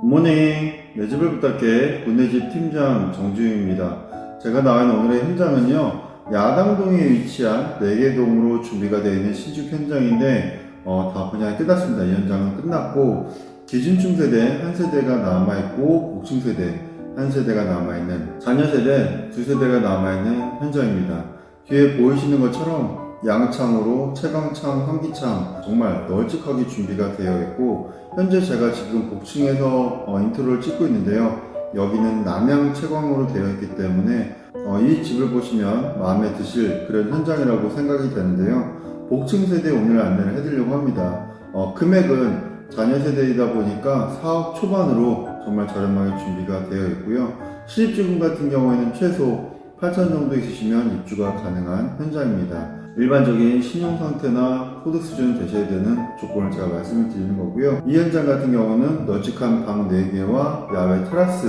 굿모닝. 내 집을 부탁해. 군내집 팀장 정주영입니다. 제가 있는 오늘의 현장은요 야당동에 위치한 4개 동으로 준비가 되어 있는 신축 현장인데 어, 다 분양이 끝났습니다. 이 현장은 끝났고 기준층 세대 한 세대가 남아있고 복층 세대 한 세대가 남아있는 자녀 세대 두 세대가 남아있는 현장입니다. 뒤에 보이시는 것처럼 양창으로 채광창, 환기창 정말 널찍하게 준비가 되어 있고 현재 제가 지금 복층에서 어, 인트로를 찍고 있는데요. 여기는 남양 채광으로 되어 있기 때문에 어, 이 집을 보시면 마음에 드실 그런 현장이라고 생각이 되는데요. 복층 세대 오늘 안내를 해드리려고 합니다. 어, 금액은 자녀 세대이다 보니까 4억 초반으로 정말 저렴하게 준비가 되어 있고요. 실입주금 같은 경우에는 최소 8천 정도 있으시면 입주가 가능한 현장입니다. 일반적인 신용 상태나 소득 수준 되셔야 되는 조건을 제가 말씀을 드리는 거고요. 이 현장 같은 경우는 널찍한 방 4개와 야외 테라스,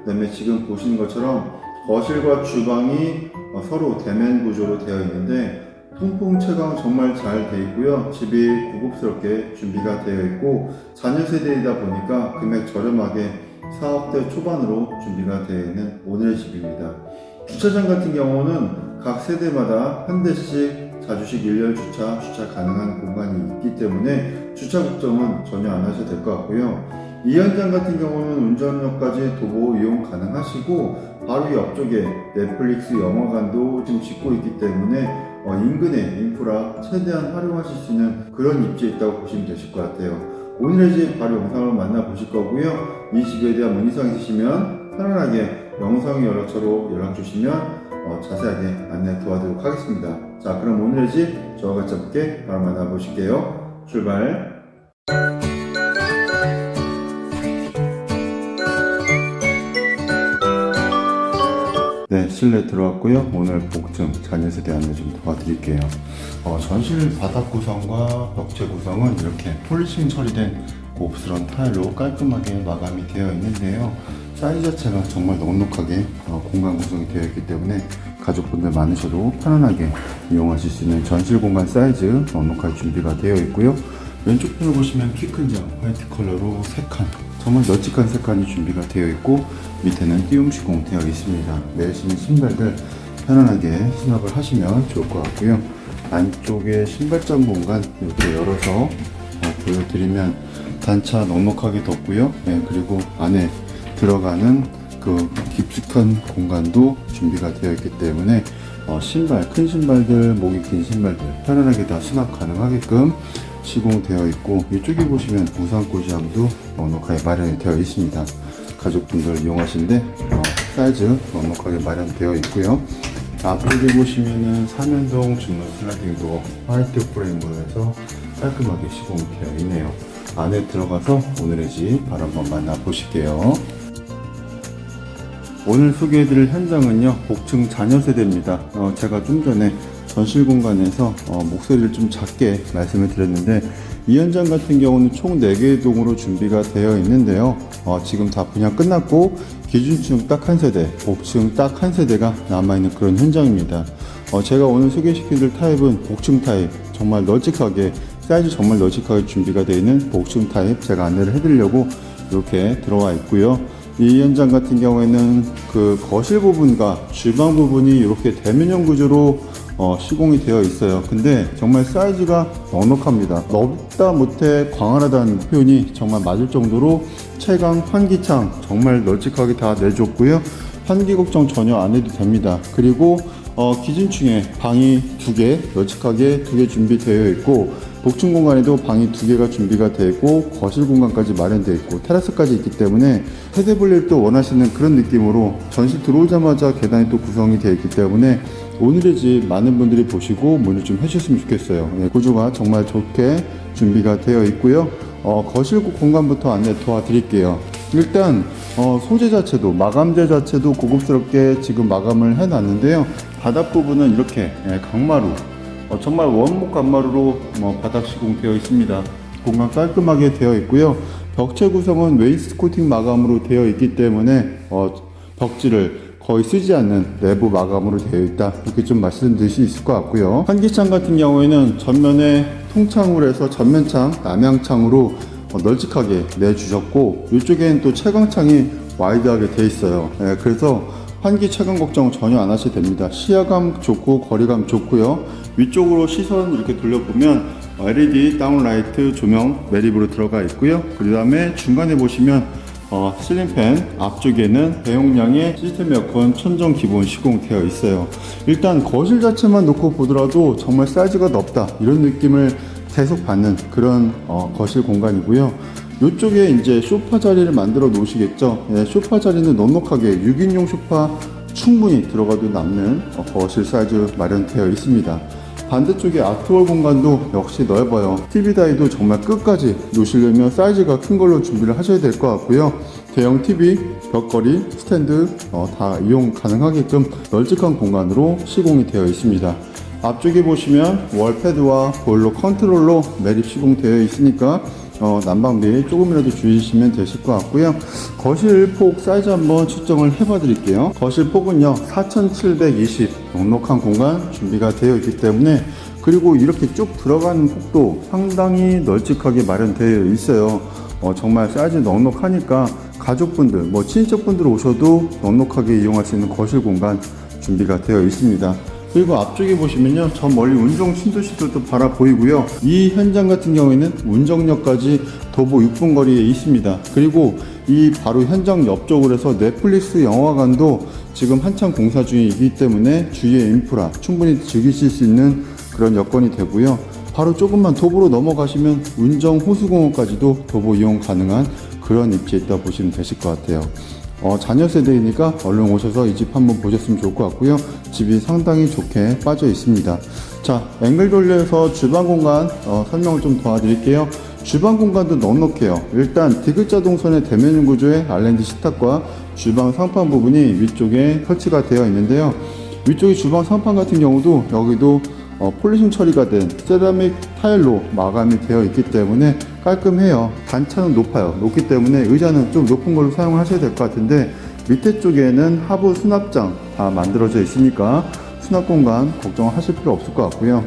그다음에 지금 보시는 것처럼 거실과 주방이 어, 서로 대면 구조로 되어 있는데 통풍 채광 정말 잘돼 있고요. 집이 고급스럽게 준비가 되어 있고 자녀 세대이다 보니까 금액 저렴하게 4억대 초반으로 준비가 되어 있는 오늘의 집입니다. 주차장 같은 경우는 각 세대마다 한 대씩 자주식 일렬 주차, 주차 가능한 공간이 있기 때문에 주차 걱정은 전혀 안 하셔도 될 것 같고요. 이 현장 같은 경우는 운전역까지 도보 이용 가능하시고 바로 옆쪽에 넷플릭스 영화관도 지금 짓고 있기 때문에 어, 인근의 인프라 최대한 활용하실 수 있는 그런 입지에 있다고 보시면 되실 것 같아요. 오늘의 집 바로 영상을 만나보실 거고요. 이 집에 대한 문의사항 있으시면 편안하게 영상 연락처로 연락 주시면 어, 자세하게 안내 도와드리도록 하겠습니다. 자, 그럼 오늘의 집 저와 같이 함께 바로 만나보실게요. 출발! 네, 실내 들어왔고요. 오늘 복층 세대 안내 좀 도와드릴게요. 어, 전실 바닥 구성과 벽체 구성은 이렇게 폴리싱 처리된 고급스러운 타일로 깔끔하게 마감이 되어 있는데요. 사이즈 자체가 정말 넉넉하게 어, 공간 구성이 되어 있기 때문에 가족분들 많으셔도 편안하게 이용하실 수 있는 전실 공간 사이즈 넉넉하게 준비가 되어 있고요. 왼쪽 편을 보시면 키 큰 점 화이트 컬러로 3칸 정말 널찍한 3칸이 준비가 되어 있고 밑에는 띄움 시공 되어 있습니다. 매시는 신발들 편안하게 수납을 하시면 좋을 것 같고요. 안쪽에 신발장 공간 이렇게 열어서 어, 보여드리면 단차 넉넉하게 뒀고요. 네, 그리고 안에 들어가는 그 깊숙한 공간도 준비가 되어 있기 때문에 어, 신발, 큰 신발들, 목이 긴 신발들 편안하게 다 수납 가능하게끔 시공되어 있고 이쪽에 보시면 우산 꽂이함도 넉넉하게 마련이 되어 있습니다. 가족분들 이용하시는데 어, 사이즈 넉넉하게 마련되어 있고요. 앞쪽에 보시면은 삼연동 중로 슬라이딩 도어 화이트 프레임으로 해서 깔끔하게 시공되어 있네요. 안에 들어가서 오늘의 집 바로 한번 만나보실게요. 오늘 소개해드릴 현장은요 복층 자녀 세대입니다. 어, 제가 좀 전에 전실 공간에서 어, 목소리를 좀 작게 말씀을 드렸는데 이 현장 같은 경우는 총 4개의 동으로 준비가 되어 있는데요. 어, 지금 다 분양 끝났고 기준층 딱 한 세대, 복층 딱 한 세대가 남아있는 그런 현장입니다. 어, 제가 오늘 소개시켜드릴 타입은 복층 타입 정말 널찍하게 사이즈 정말 널찍하게 준비가 되어 있는 복층 타입 제가 안내를 해드리려고 이렇게 들어와 있고요. 이 현장 같은 경우에는 그 거실 부분과 주방 부분이 이렇게 대면형 구조로 어, 시공이 되어 있어요. 근데 정말 사이즈가 넉넉합니다. 넓다 못해 광활하다는 표현이 정말 맞을 정도로 채광, 환기창 정말 널찍하게 다 내줬고요. 환기 걱정 전혀 안 해도 됩니다. 그리고 어, 기준층에 방이 두 개, 널찍하게 두 개 준비되어 있고 복층 공간에도 방이 두 개가 준비가 되고 거실 공간까지 마련되어 있고 테라스까지 있기 때문에 세대 분리를 또 원하시는 그런 느낌으로 전시 들어오자마자 계단이 또 구성이 되어 있기 때문에 오늘의 집 많은 분들이 보시고 문의 좀 해주셨으면 좋겠어요. 네, 구조가 정말 좋게 준비가 되어 있고요. 어, 거실 공간부터 안내 도와드릴게요. 일단 어, 소재 자체도 마감재 자체도 고급스럽게 지금 마감을 해놨는데요. 바닥 부분은 이렇게 예, 강마루 어, 정말 원목 간마루로 뭐 바닥 시공되어 있습니다. 공간 깔끔하게 되어 있고요. 벽체 구성은 웨이스 코팅 마감으로 되어 있기 때문에 어, 벽지를 거의 쓰지 않는 내부 마감으로 되어 있다. 이렇게 좀 말씀드릴 수 있을 것 같고요. 환기창 같은 경우에는 전면에 통창으로 해서 전면창, 남향창으로 어, 널찍하게 내주셨고 이쪽에는 또 채광창이 와이드하게 돼 있어요. 예, 그래서 환기 채광 걱정 전혀 안 하셔도 됩니다. 시야감 좋고 거리감 좋고요. 위쪽으로 시선 이렇게 돌려보면 어, LED 다운라이트 조명 매립으로 들어가 있고요. 그 다음에 중간에 보시면 어, 실링팬 앞쪽에는 대용량의 시스템 에어컨 천정 기본 시공되어 있어요. 일단 거실 자체만 놓고 보더라도 정말 사이즈가 넓다 이런 느낌을 계속 받는 그런 어, 거실 공간이고요. 이쪽에 이제 소파 자리를 만들어 놓으시겠죠. 예, 소파 자리는 넉넉하게 6인용 소파 충분히 들어가도 남는 어, 거실 사이즈 마련되어 있습니다. 반대쪽에 아트월 공간도 역시 넓어요. TV 다이도 정말 끝까지 놓으시려면 사이즈가 큰 걸로 준비를 하셔야 될 것 같고요. 대형 TV, 벽걸이, 스탠드 어, 다 이용 가능하게끔 널찍한 공간으로 시공이 되어 있습니다. 앞쪽에 보시면 월패드와 보일러 컨트롤러 매립 시공되어 있으니까 어, 난방비 조금이라도 주의하시면 되실 것 같고요. 거실 폭 사이즈 한번 측정을 해봐 드릴게요. 거실 폭은요, 4720 넉넉한 공간 준비가 되어 있기 때문에 그리고 이렇게 쭉 들어가는 폭도 상당히 널찍하게 마련되어 있어요. 어, 정말 사이즈 넉넉하니까 가족분들, 뭐 친척분들 오셔도 넉넉하게 이용할 수 있는 거실 공간 준비가 되어 있습니다. 그리고 앞쪽에 보시면요. 저 멀리 운정 신도시들도 바라 보이고요. 이 현장 같은 경우에는 운정역까지 도보 6분 거리에 있습니다. 그리고 이 바로 현장 옆쪽으로 해서 넷플릭스 영화관도 지금 한창 공사 중이기 때문에 주위의 인프라 충분히 즐기실 수 있는 그런 여건이 되고요. 바로 조금만 도보로 넘어가시면 운정 호수공원까지도 도보 이용 가능한 그런 입지에 있다 보시면 되실 것 같아요. 어, 자녀 세대이니까 얼른 오셔서 이 집 한번 보셨으면 좋을 것 같고요. 집이 상당히 좋게 빠져 있습니다. 자, 앵글 돌려서 주방 공간 어, 설명을 좀 도와드릴게요. 주방 공간도 넉넉해요. 일단 디귿자 동선의 대면형 구조의 알렌드 식탁과 주방 상판 부분이 위쪽에 설치가 되어 있는데요. 위쪽에 주방 상판 같은 경우도 여기도 어, 폴리싱 처리가 된 세라믹 타일로 마감이 되어 있기 때문에 깔끔해요. 단차는 높아요. 높기 때문에 의자는 좀 높은 걸로 사용하셔야 될 것 같은데 밑에 쪽에는 하부 수납장 다 만들어져 있으니까 수납 공간 걱정하실 필요 없을 것 같고요.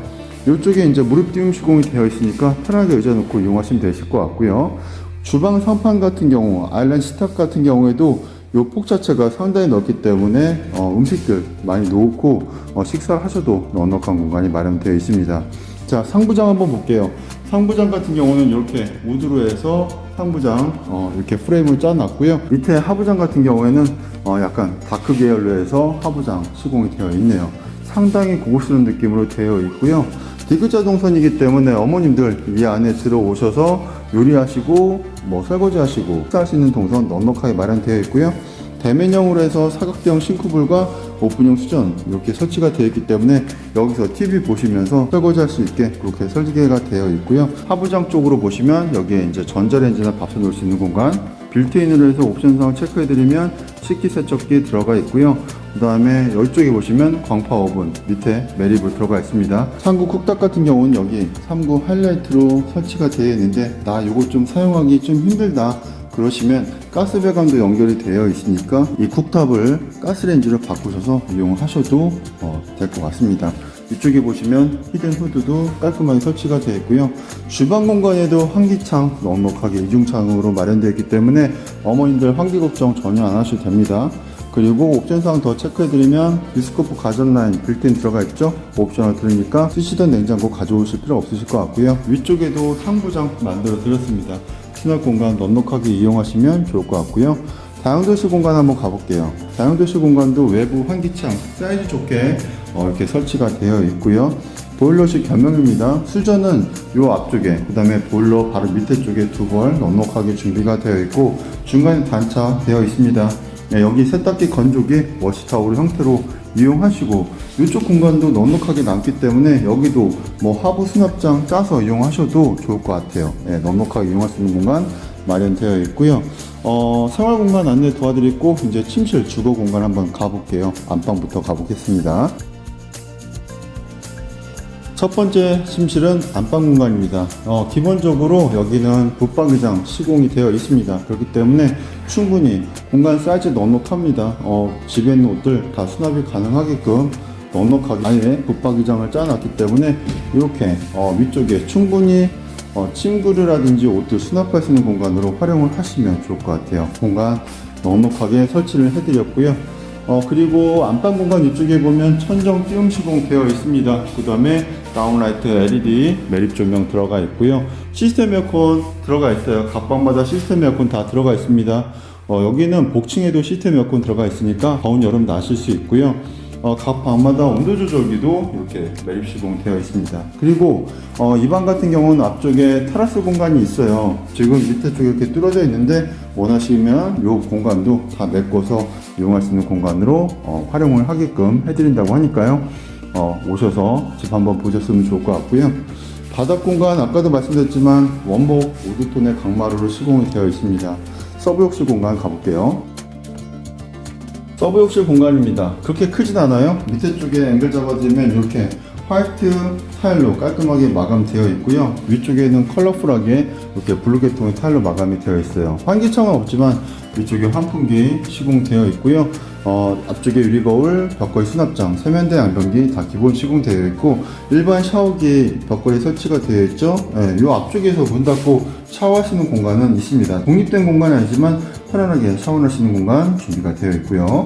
이쪽에 이제 무릎 띄움 시공이 되어 있으니까 편하게 의자 놓고 이용하시면 되실 것 같고요. 주방 상판 같은 경우, 아일랜드 식탁 같은 경우에도 이폭 자체가 상당히 넓기 때문에 어, 음식들 많이 놓고 어, 식사를 하셔도 넉넉한 공간이 마련되어 있습니다. 자 상부장 한번 볼게요. 상부장 같은 경우는 이렇게 우드로 해서 상부장 어, 이렇게 프레임을 짜놨고요. 밑에 하부장 같은 경우에는 어, 약간 다크 계열로 해서 하부장 시공이 되어 있네요. 상당히 고급스러운 느낌으로 되어 있고요. 디귿자 동선이기 때문에 어머님들 이 안에 들어오셔서 요리하시고 뭐 설거지 하시고 식사할 수 있는 동선 넉넉하게 마련되어 있고요. 대면형으로 해서 사각대형 싱크볼과 오픈형 수전 이렇게 설치가 되어 있기 때문에 여기서 TV 보시면서 설거지 할 수 있게 그렇게 설계가 되어 있고요. 하부장 쪽으로 보시면 여기에 이제 전자레인지나 밥솥 놓을 수 있는 공간 빌트인으로 해서 옵션상 체크해드리면 식기세척기 들어가 있고요. 그 다음에 이쪽에 보시면 광파 오븐 밑에 매립으로 들어가 있습니다. 3구 쿡탑 같은 경우는 여기 3구 하이라이트로 설치가 되어 있는데 나 이거 좀 사용하기 좀 힘들다. 그러시면 가스 배관도 연결이 되어 있으니까 이 쿡탑을 가스레인지로 바꾸셔서 이용하셔도 어, 될것 같습니다. 이쪽에 보시면 히든 후드도 깔끔하게 설치가 되어 있고요. 주방 공간에도 환기창 넉넉하게 이중창으로 마련되어 있기 때문에 어머님들 환기 걱정 전혀 안 하셔도 됩니다. 그리고 옵션상 더 체크해드리면 디스코프 가전 라인 빌트인 들어가 있죠? 옵션을 들으니까 쓰시던 냉장고 가져오실 필요 없으실 것 같고요. 위쪽에도 상부장 만들어 드렸습니다. 수납 공간 넉넉하게 이용하시면 좋을 것 같고요. 다용도실 공간 한번 가볼게요. 다용도실 공간도 외부 환기창 사이즈 좋게 어, 이렇게 설치가 되어 있고요. 보일러식 겸용입니다. 수전은 요 앞쪽에, 그 다음에 보일러 바로 밑에 쪽에 두 벌 넉넉하게 준비가 되어 있고 중간에 단차 되어 있습니다. 네, 여기 세탁기 건조기 워시타올 형태로 이용하시고 이쪽 공간도 넉넉하게 남기 때문에 여기도 뭐 하부 수납장 짜서 이용하셔도 좋을 것 같아요. 네, 넉넉하게 이용할 수 있는 공간 마련되어 있고요. 어, 생활 공간 안내 도와드리고 이제 침실 주거 공간 한번 가볼게요. 안방부터 가보겠습니다. 첫 번째 침실은 안방 공간입니다. 어, 기본적으로 여기는 붙박이장 시공이 되어 있습니다. 그렇기 때문에 충분히 공간 사이즈 넉넉합니다. 어, 집에 있는 옷들 다 수납이 가능하게끔 넉넉하게 아예 붙박이장을 짜놨기 때문에 이렇게 어, 위쪽에 충분히 어, 침구류라든지 옷들 수납할 수 있는 공간으로 활용을 하시면 좋을 것 같아요. 공간 넉넉하게 설치를 해드렸고요. 어, 그리고 안방 공간 이쪽에 보면 천정 띄움 시공 되어 있습니다. 그 다음에 다운라이트 LED 매립 조명 들어가 있고요. 시스템 에어컨 들어가 있어요. 각 방마다 시스템 에어컨 다 들어가 있습니다. 어, 여기는 복층에도 시스템 에어컨 들어가 있으니까 더운 여름 나실 수 있고요. 어, 각 방마다 온도 조절기도 이렇게 매립 시공되어 있습니다. 그리고 어, 이 방 같은 경우는 앞쪽에 테라스 공간이 있어요. 지금 밑에 쪽에 이렇게 뚫어져 있는데 원하시면 이 공간도 다 메꿔서 이용할 수 있는 공간으로 어, 활용을 하게끔 해드린다고 하니까요. 어, 오셔서 집 한번 보셨으면 좋을 것 같고요. 바닥 공간 아까도 말씀드렸지만 원목 우드톤의 강마루로 시공이 되어 있습니다. 서브 욕실 공간 가볼게요. 서브 욕실 공간입니다. 그렇게 크진 않아요. 밑에 쪽에 앵글 잡아주면 이렇게 화이트 타일로 깔끔하게 마감되어 있고요. 위쪽에는 컬러풀하게 이렇게 블루 계통의 타일로 마감이 되어 있어요. 환기창은 없지만 위쪽에 환풍기 시공되어 있고요. 어, 앞쪽에 유리거울, 벽걸이 수납장, 세면대 양변기 다 기본 시공되어 있고 일반 샤워기 벽걸이 설치가 되어 있죠. 예, 이 앞쪽에서 문 닫고 샤워하시는 공간은 있습니다. 독립된 공간이 아니지만 편안하게 샤워하시는 공간 준비가 되어 있고요.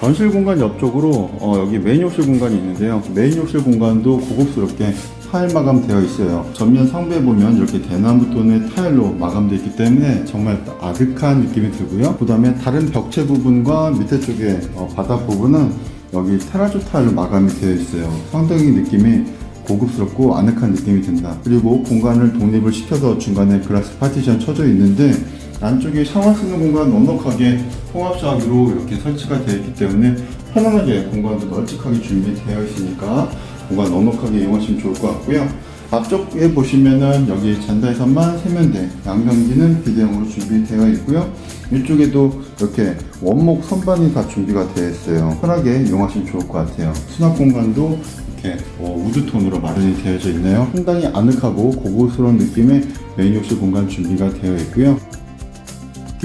건실 공간 옆쪽으로 어, 여기 메인 욕실 공간이 있는데요. 메인 욕실 공간도 고급스럽게 타일 마감되어 있어요. 전면 상부에 보면 이렇게 대나무 톤의 타일로 마감되어 있기 때문에 정말 아득한 느낌이 들고요. 그 다음에 다른 벽체 부분과 밑에 쪽에 어, 바닥 부분은 여기 테라조 타일로 마감이 되어 있어요. 상당히 느낌이 고급스럽고 아늑한 느낌이 든다. 그리고 공간을 독립을 시켜서 중간에 글라스 파티션 쳐져 있는데 안쪽에 샤워 쓰는 공간 넉넉하게 통합 샤워기로 이렇게 설치가 되어 있기 때문에 편안하게 공간도 널찍하게 준비되어 있으니까 공간 넉넉하게 이용하시면 좋을 것 같고요. 앞쪽에 보시면은 여기 잔다이선만 세면대, 양변기는 비대형으로 준비되어 있고요. 이쪽에도 이렇게 원목 선반이 다 준비가 되어 있어요. 편하게 이용하시면 좋을 것 같아요. 수납 공간도 이렇게 어, 우드톤으로 마련이 되어져 있네요. 상당히 아늑하고 고급스러운 느낌의 메인 욕실 공간 준비가 되어 있고요.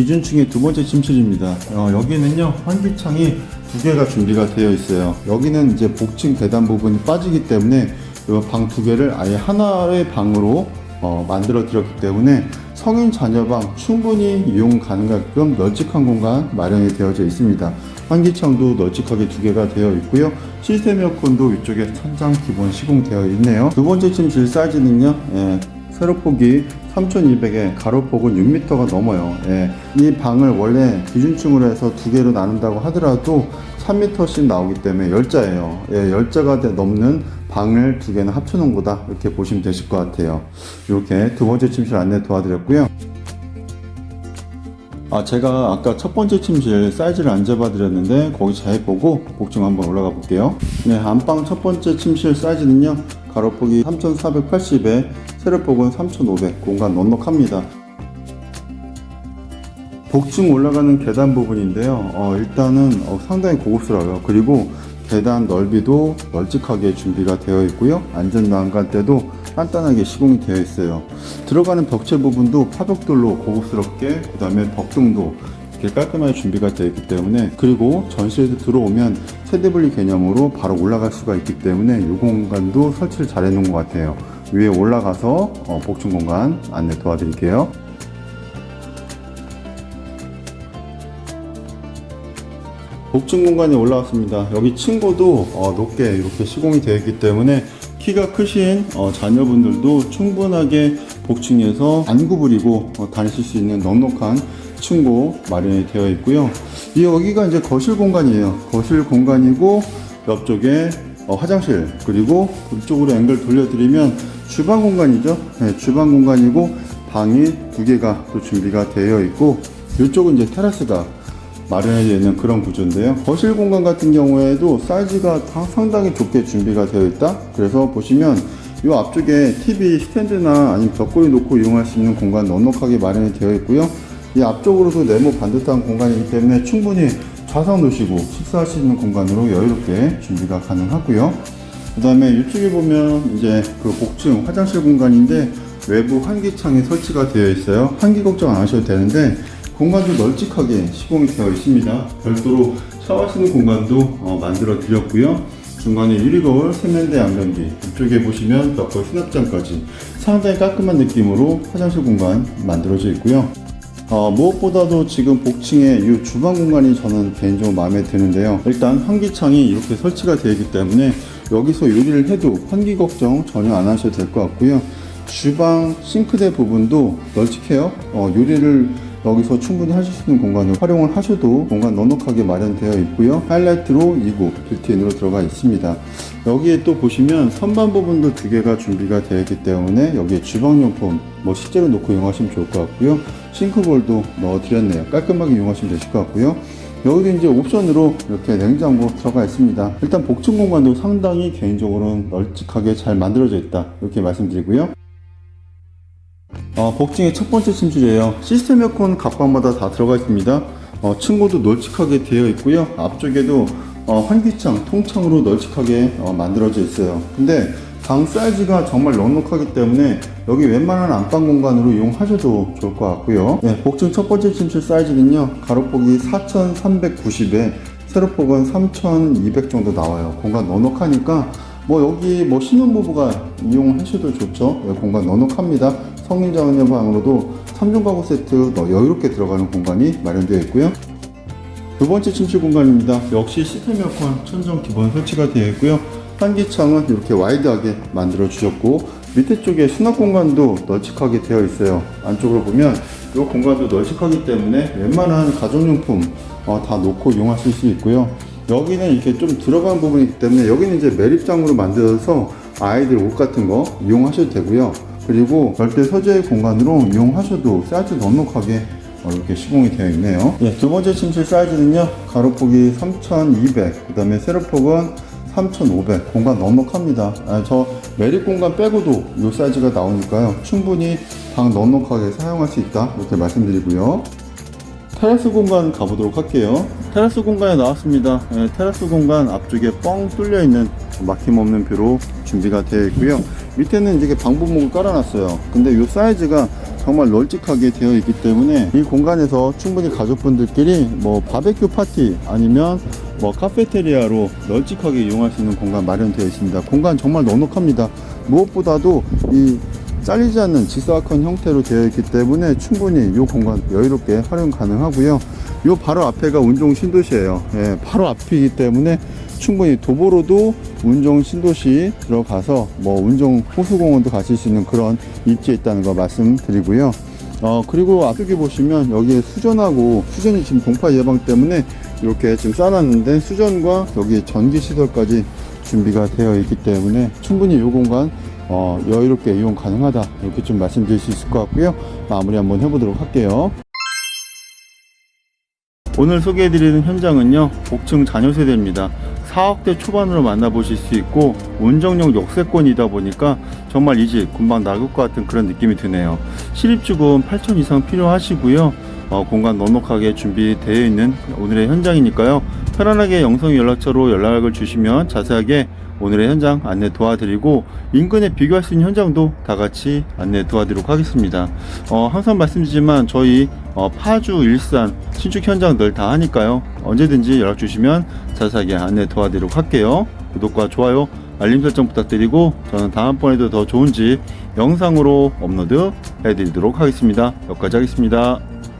기준층의 두 번째 침실입니다. 어, 여기는요 환기창이 두 개가 준비가 되어 있어요. 여기는 이제 복층 계단 부분이 빠지기 때문에 이 방 두 개를 아예 하나의 방으로 어, 만들어 드렸기 때문에 성인 자녀방 충분히 이용 가능하게끔 널찍한 공간 마련이 되어져 있습니다. 환기창도 널찍하게 두 개가 되어 있고요. 시스템 에어컨도 위쪽에 천장 기본 시공되어 있네요. 두 번째 침실 사이즈는요. 예, 세로폭이 3200에 가로폭은 6m가 넘어요. 예. 이 방을 원래 기준층으로 해서 두 개로 나눈다고 하더라도 3m씩 나오기 때문에 열자예요. 예, 열자가 돼- 넘는 방을 두 개는 합쳐놓은 거다. 이렇게 보시면 되실 것 같아요. 이렇게 두 번째 침실 안내 도와드렸고요. 아, 제가 아까 첫 번째 침실 사이즈를 안 잡아드렸는데 거기 잘 보고 복층 한번 올라가 볼게요. 네, 안방 첫 번째 침실 사이즈는요. 가로폭이 3480에 세로폭은 3500 공간 넉넉합니다. 복층 올라가는 계단 부분인데요. 어, 일단은 어, 상당히 고급스러워요. 그리고 계단 넓이도 널찍하게 준비가 되어 있고요. 안전 난간대도 단단하게 시공이 되어 있어요. 들어가는 벽체 부분도 파벽돌로 고급스럽게 그 다음에 벽등도 이렇게 깔끔하게 준비가 되어 있기 때문에 그리고 전실에서 들어오면 세대분리 개념으로 바로 올라갈 수가 있기 때문에 이 공간도 설치를 잘 해놓은 것 같아요. 위에 올라가서 어, 복층 공간 안내 도와드릴게요. 복층 공간에 올라왔습니다. 여기 층고도 어, 높게 이렇게 시공이 되어 있기 때문에 키가 크신 어, 자녀분들도 충분하게 복층에서 안 구부리고 어, 다니실 수 있는 넉넉한 층고 마련이 되어 있고요. 이 여기가 이제 거실 공간이에요. 거실 공간이고 옆쪽에 어, 화장실 그리고 이쪽으로 앵글 돌려드리면 주방 공간이죠. 네, 주방 공간이고 방이 두 개가 또 준비가 되어 있고 이쪽은 이제 테라스가 마련되어 있는 그런 구조인데요. 거실 공간 같은 경우에도 사이즈가 다 상당히 좁게 준비가 되어 있다. 그래서 보시면 이 앞쪽에 TV 스탠드나 아니면 벽걸이 놓고 이용할 수 있는 공간 넉넉하게 마련이 되어 있고요. 이 앞쪽으로도 네모 반듯한 공간이기 때문에 충분히 좌석 놓으시고 식사할 수 있는 공간으로 여유롭게 준비가 가능하고요. 그 다음에 이쪽에 보면 이제 그 복층 화장실 공간인데 외부 환기창이 설치가 되어 있어요. 환기 걱정 안 하셔도 되는데 공간도 널찍하게 시공이 되어 있습니다. 별도로 샤워하시는 공간도 어, 만들어 드렸고요. 중간에 유리 거울, 세면대 양변기, 이쪽에 보시면 벽걸 수납장까지 상당히 깔끔한 느낌으로 화장실 공간 만들어져 있고요. 어, 무엇보다도 지금 복층의 이 주방 공간이 저는 개인적으로 마음에 드는데요. 일단 환기창이 이렇게 설치가 되어 있기 때문에 여기서 요리를 해도 환기 걱정 전혀 안 하셔도 될 것 같고요. 주방 싱크대 부분도 널찍해요. 어, 요리를 여기서 충분히 하실 수 있는 공간을 활용을 하셔도 공간 넉넉하게 마련되어 있고요. 하이라이트로 이곳 빌트인으로 들어가 있습니다. 여기에 또 보시면 선반 부분도 두 개가 준비가 되어 있기 때문에 여기에 주방용품 뭐 실제로 놓고 이용하시면 좋을 것 같고요. 싱크볼도 넣어드렸네요. 깔끔하게 이용하시면 되실 것 같고요. 여기도 이제 옵션으로 이렇게 냉장고 들어가 있습니다. 일단 복층 공간도 상당히 개인적으로는 널찍하게 잘 만들어져 있다. 이렇게 말씀드리고요. 어, 복층의 첫 번째 침실이에요. 시스템 에어컨 각방마다 다 들어가 있습니다. 어, 층고도 널찍하게 되어 있고요. 앞쪽에도 어, 환기창, 통창으로 널찍하게 어, 만들어져 있어요. 근데 방 사이즈가 정말 넉넉하기 때문에 여기 웬만한 안방 공간으로 이용하셔도 좋을 것 같고요. 네, 복층 첫 번째 침실 사이즈는요. 가로폭이 4,390에 세로폭은 3,200 정도 나와요. 공간 넉넉하니까 뭐 여기 뭐 신혼부부가 이용하셔도 좋죠. 네, 공간 넉넉합니다. 성인자녀 방으로도 3종 가구 세트 더 여유롭게 들어가는 공간이 마련되어 있고요. 두 번째 침실 공간입니다. 역시 시스템 에어컨 천정 기본 설치가 되어 있고요. 환기창은 이렇게 와이드하게 만들어 주셨고 밑에 쪽에 수납 공간도 널찍하게 되어 있어요. 안쪽으로 보면 이 공간도 널찍하기 때문에 웬만한 가정용품 어, 다 놓고 이용하실 수 있고요. 여기는 이렇게 좀 들어간 부분이기 때문에 여기는 이제 매립장으로 만들어서 아이들 옷 같은 거 이용하셔도 되고요. 그리고 절대 서재 공간으로 이용하셔도 사이즈 넉넉하게 어, 이렇게 시공이 되어 있네요. 예, 두 번째 침실 사이즈는요, 가로폭이 3,200, 그 다음에 세로폭은 3,500. 공간 넉넉합니다. 아, 저 매립 공간 빼고도 이 사이즈가 나오니까요. 충분히 방 넉넉하게 사용할 수 있다. 이렇게 말씀드리고요. 테라스 공간 가보도록 할게요. 테라스 공간에 나왔습니다. 예, 테라스 공간 앞쪽에 뻥 뚫려 있는 막힘없는 뷰로 준비가 되어 있고요. 밑에는 이제 방부목을 깔아놨어요. 근데 이 사이즈가 정말 널찍하게 되어 있기 때문에 이 공간에서 충분히 가족분들끼리 뭐 바베큐 파티 아니면 뭐 카페테리아로 널찍하게 이용할 수 있는 공간 마련되어 있습니다. 공간 정말 넉넉합니다. 무엇보다도 이 잘리지 않는 직사각형 형태로 되어 있기 때문에 충분히 이 공간 여유롭게 활용 가능하고요. 이 바로 앞에가 운종 신도시예요. 예, 바로 앞이기 때문에 충분히 도보로도 운종 신도시 들어가서 뭐 운종 호수공원도 가실 수 있는 그런 입지에 있다는 거 말씀드리고요. 어 그리고 앞쪽에 보시면 여기에 수전하고 수전이 지금 동파 예방 때문에 이렇게 지금 쌓아놨는데 수전과 여기 전기 시설까지 준비가 되어 있기 때문에 충분히 이 공간 어, 여유롭게 이용 가능하다. 이렇게 좀 말씀드릴 수 있을 것 같고요. 마무리 한번 해보도록 할게요. 오늘 소개해드리는 현장은요 복층 자녀 세대입니다 4억대 초반으로 만나보실 수 있고 운정용 역세권이다 보니까 정말 이 집 금방 나올 것 같은 그런 느낌이 드네요. 실입주금 8천 이상 필요하시고요. 어, 공간 넉넉하게 준비되어 있는 오늘의 현장이니까요. 편안하게 영상 연락처로 연락을 주시면 자세하게 오늘의 현장 안내 도와드리고 인근에 비교할 수 있는 현장도 다 같이 안내 도와드리도록 하겠습니다. 어, 항상 말씀드리지만 저희 어, 파주, 일산, 신축 현장들 다 하니까요. 언제든지 연락 주시면 자세하게 안내 도와드리도록 할게요. 구독과 좋아요, 알림 설정 부탁드리고 저는 다음번에도 더 좋은 집 영상으로 업로드 해드리도록 하겠습니다. 여기까지 하겠습니다.